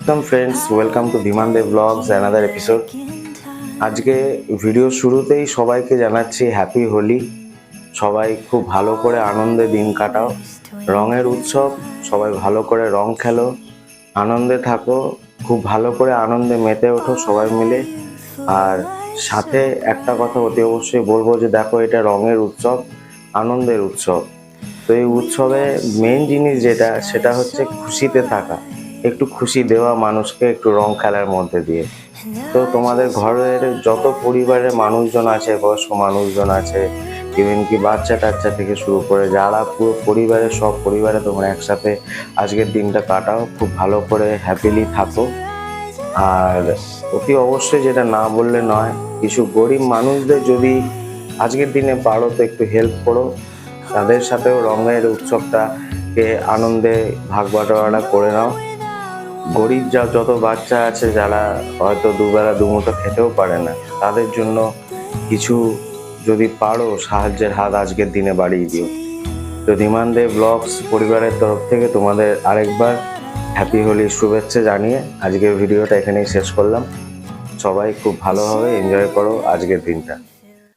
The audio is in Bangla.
Welcome friends welcome to Dhiman Dev blogs another episode আজকে ভিডিও শুরুতেই সবাইকে জানাচ্ছি হ্যাপি হোলি সবাই খুব ভালো করে আনন্দে দিন কাটাও। রঙের উৎসব, সবাই ভালো করে রং খেলো। আনন্দে থাকো, খুব ভালো করে আনন্দে মেতে ওঠো সবাই মিলে। আর সাথে একটা কথা অতি অবশ্যই বলব যে দেখো, এটা রঙের উৎসব, আনন্দের উৎসব। তো এই উৎসবে মেন জিনিস যেটা, সেটা হচ্ছে খুশিতে থাকা। একটু খুশি দেওয়া মানুষকে একটু রং খেলার মধ্যে দিয়ে। তো তোমাদের ঘরের যত পরিবারের মানুষজন আছে, বয়স্ক মানুষজন আছে ইভেন কি বাচ্চা টাচ্চা থেকে শুরু করে যারা পুরো পরিবারের সব পরিবারে তোমরা একসাথে আজকের দিনটা কাটাও, খুব ভালো করে হ্যাপিলি থাকো। আর অতি অবশ্যই যেটা না বললে নয়, কিছু গরিব মানুষদের যদি আজকের দিনে পারো তো একটু হেল্প করো, তাদের সাথেও রঙের উৎসবটাকে আনন্দে ভাগ বাটোয়ারা করে নাও। গরিব যা যত বাচ্চা আছে, যারা হয়তো দুবেলা দুমুঠো খেতেও পারে না, তাদের জন্য কিছু যদি পারো, সাহায্যের হাত আজকের দিনে বাড়িয়ে দিও। তো ধীমান দে ব্লগস পরিবারের তরফ থেকে তোমাদের আরেকবার হ্যাপি হোলির শুভেচ্ছা জানিয়ে আজকের ভিডিওটা এখানেই শেষ করলাম। সবাই খুব ভালোভাবে এনজয় করো আজকের দিনটা।